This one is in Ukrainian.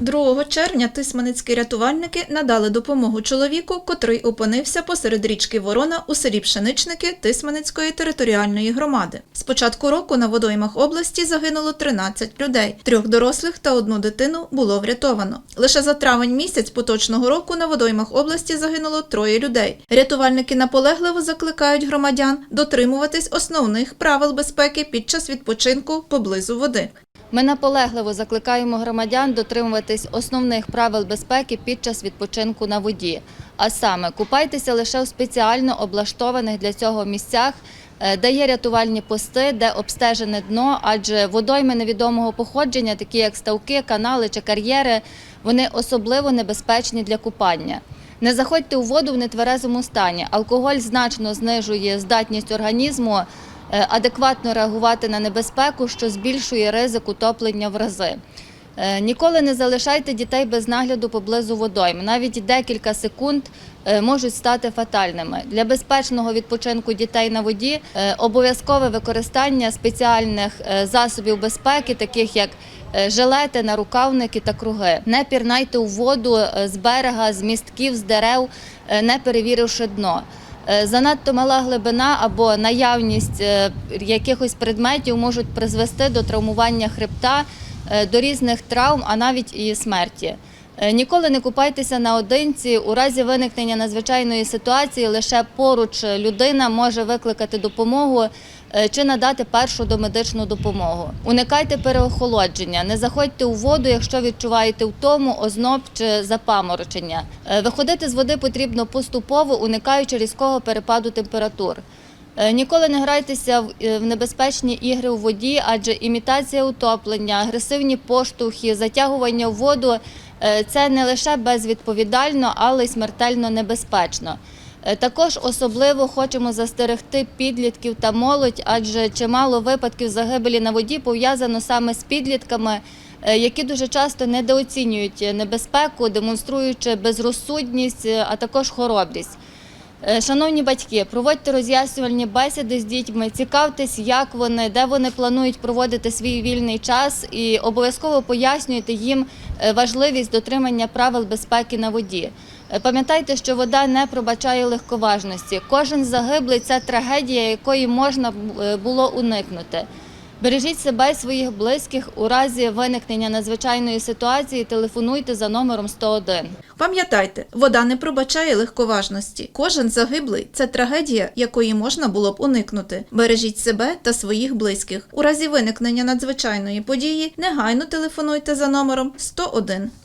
2 червня тисманицькі рятувальники надали допомогу чоловіку, котрий опинився посеред річки Ворона у селі Пшеничники Тисманицької територіальної громади. З початку року на водоймах області загинуло 13 людей. Трьох дорослих та одну дитину було врятовано. Лише за травень місяць поточного року на водоймах області загинуло троє людей. Рятувальники наполегливо закликають громадян дотримуватись основних правил безпеки під час відпочинку поблизу води. Ми наполегливо закликаємо громадян дотримуватись основних правил безпеки під час відпочинку на воді. А саме купайтеся лише у спеціально облаштованих для цього місцях, е, де є рятувальні пости, де обстежене дно, адже водойми невідомого походження, такі як ставки, канали чи кар'єри, вони особливо небезпечні для купання. Не заходьте у воду в нетверезому стані. Алкоголь значно знижує здатність організму адекватно реагувати на небезпеку, що збільшує ризик утоплення в рази. Е, Ніколи не залишайте дітей без нагляду поблизу водойм. Навіть декілька секунд е, можуть стати фатальними. Для безпечного відпочинку дітей на воді е, обов'язкове використання спеціальних е, засобів безпеки, таких як е, жилети, нарукавники та круги. Не пірнайте у воду е, з берега, з містків, з дерев, е, не перевіривши дно. Е, Занадто мала глибина або наявність е, якихось предметів можуть призвести до травмування хребта, е, до різних травм, а навіть і смерті. Е, Ніколи не купайтеся наодинці. У разі виникнення надзвичайної ситуації лише поруч людина може викликати допомогу е, чи надати першу домедичну допомогу. Уникайте переохолодження, не заходьте у воду, якщо відчуваєте втому, озноб чи запаморочення. Е, Виходити з води потрібно поступово, уникаючи різкого перепаду температур. Е, Ніколи не грайтеся в е, небезпечні ігри у воді, адже імітація утоплення, агресивні поштовхи, затягування в воду е, це не лише безвідповідально, але й смертельно небезпечно. Також особливо хочемо застерегти підлітків та молодь, адже чимало випадків загибелі на воді пов'язано саме з підлітками, які дуже часто недооцінюють небезпеку, демонструючи безрозсудність, а також хоробрість. Е, Шановні батьки, проводьте роз'яснювальні бесіди з дітьми, цікавтесь, як вони, де вони планують проводити свій вільний час, і обов'язково пояснюйте їм е, важливість дотримання правил безпеки на воді. Е, Пам'ятайте, що вода не пробачає легковажності. Кожен загиблий це трагедія, якої можна було уникнути. Бережіть себе і своїх близьких у разі виникнення надзвичайної ситуації. Телефонуйте за номером 101. Пам'ятайте, вода не пробачає легковажності. Кожен загиблий це трагедія, якої можна було б уникнути. Бережіть себе та своїх близьких. У разі виникнення надзвичайної події негайно телефонуйте за номером 101.